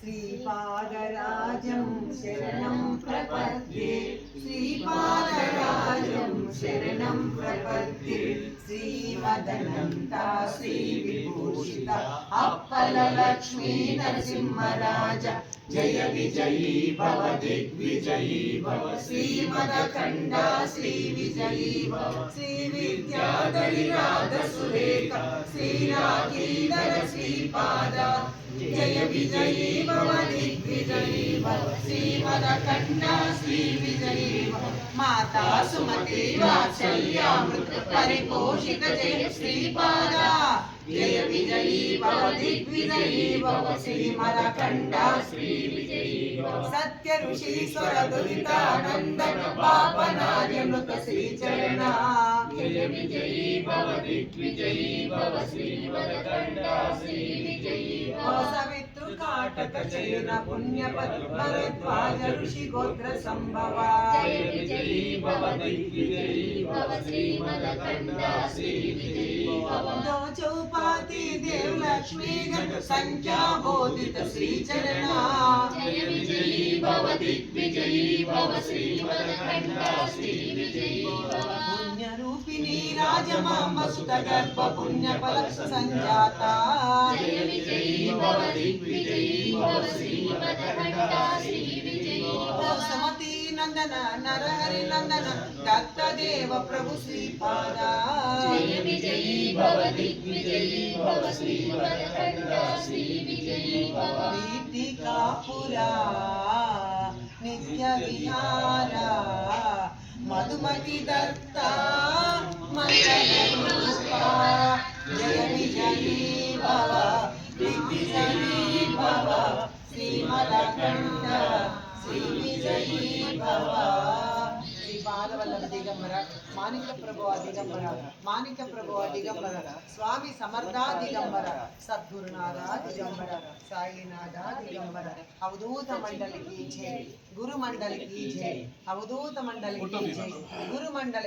श्रीपादराजं शरणं प्रपद्ये। श्रीपादराजं शरणं प्रपद्ये। श्रीमदनन्ता श्रीविभूषिता अप्पलक्ष्मी नरसिंहराज। లక్ష్మీ నరసింహరాజ జయ విజయీ భవ దిగ్విజయీ భవ శ్రీమదఖండ శ్రీ విజయీ భవ శ్రీ విద్యాధరి రాధ సురేఖ శ్రీరాధీధర శ్రీపాద జయ విజయీ భవ దిగ్విజయీ భవ శ్రీమదఖండ శ్రీ విజయీ భవ జయ విజయీ భవ దిగ్విజయీ భవ శ్రీమదఖండ శ్రీ విజయీ సత్య ఋషీశ్వర దురితానంద పాపనార్యమృత శ్రీచరణ. జయ విజయీ భవ దిగ్విజయీ భవ శ్రీ విజయీ భవ సవితృ కాటక చయన పుణ్య పద్మరద్వాజ ఋషి గోత్ర సంభవ. జయ విజయీ భవ దిగ్విజయీ భవ శ్రీ విజయీ భవ దో చౌపాతి దేవ్ లక్ష్మీ గణ సంఖ్యా బోధిత శ్రీచరణ జయ విజయీ భవ దిగ్విజయీ భవ శ్రీమదఖండ శ్రీ విజయీ భవ పుణ్య రూపిణి రాజమాంబ సుత గర్భ పుణ్య ఫల సంజాత జయ నందన నరహరి నందన దత్త దేవ ప్రభు శ్రీపాద. జయ విజయీ భవ దిగ్విజయీ భవ శ్రీమదఖండ శ్రీ విజయీ భవ పీఠికాపురా నిత్య విహార మధుమతి దత్త మంగళరూప జయ విజయీ భవ దిగ్విజయీ భవ శ్రీమదఖండ శ్రీ విజయీ దిగంబర మాణిక ప్రభు దిగంబర మాణిక ప్రభు దిగంబర స్వామి సమర్థ దిగంబర సద్గురునాథ దిగంబర సాయినాథ దిగంబర అవధూత మండలికి జై గురు మండలికి జై అవధూత మండలికి జై గురు మండలి